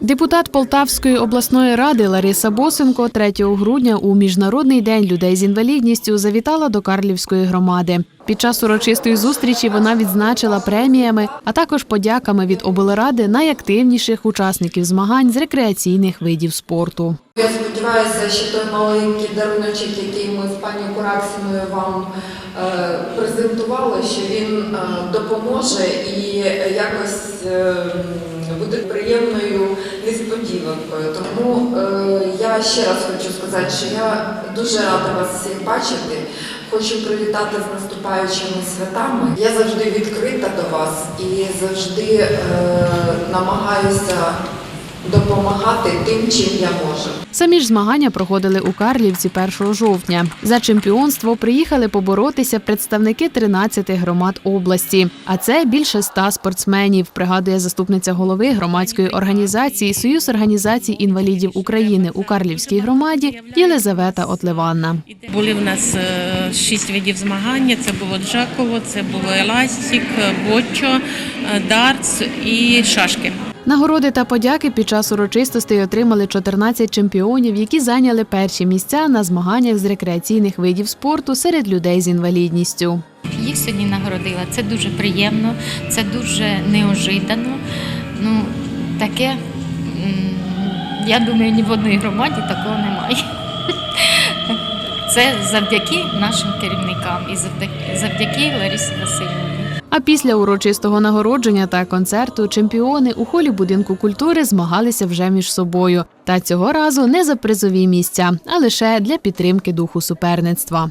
Депутат Полтавської обласної ради Лариса Босенко 3 грудня у Міжнародний день людей з інвалідністю завітала до Карлівської громади. Під час урочистої зустрічі вона відзначила преміями, а також подяками від облради найактивніших учасників змагань з рекреаційних видів спорту. Я сподіваюся, що той маленький даруночок, який ми з пані Кураксиною вам е, презентували, що він е, допоможе і якось е, буде приємною несподіванкою. Тому е, я ще раз хочу сказати, що я дуже рада вас всіх бачити. Хочу привітати з наступаючими святами. Я завжди відкрита до вас і завжди е, намагаюся допомагати тим, чим я можу. Самі ж змагання проходили у Карлівці 1 жовтня. За чемпіонство приїхали поборотися представники 13 громад області. А це більше ста спортсменів, пригадує заступниця голови громадської організації Союз організацій інвалідів України у Карлівській громаді Єлизавета Отливанна. Були в нас е, шість видів змагання. Це було джаково, це було еластик, бочо, е, дартс і шашки. Нагороди та подяки під час урочистостей отримали 14 чемпіонів, які зайняли перші місця на змаганнях з рекреаційних видів спорту серед людей з інвалідністю. Їх сьогодні нагородила. Це дуже приємно, це дуже неожиданно. Ну, таке, я думаю, ні в одній громаді такого немає. Це завдяки нашим керівникам і завдяки, Ларисі Васильівні. Після урочистого нагородження та концерту чемпіони у холі будинку культури змагалися вже між собою. Та цього разу не за призові місця, а лише для підтримки духу суперництва.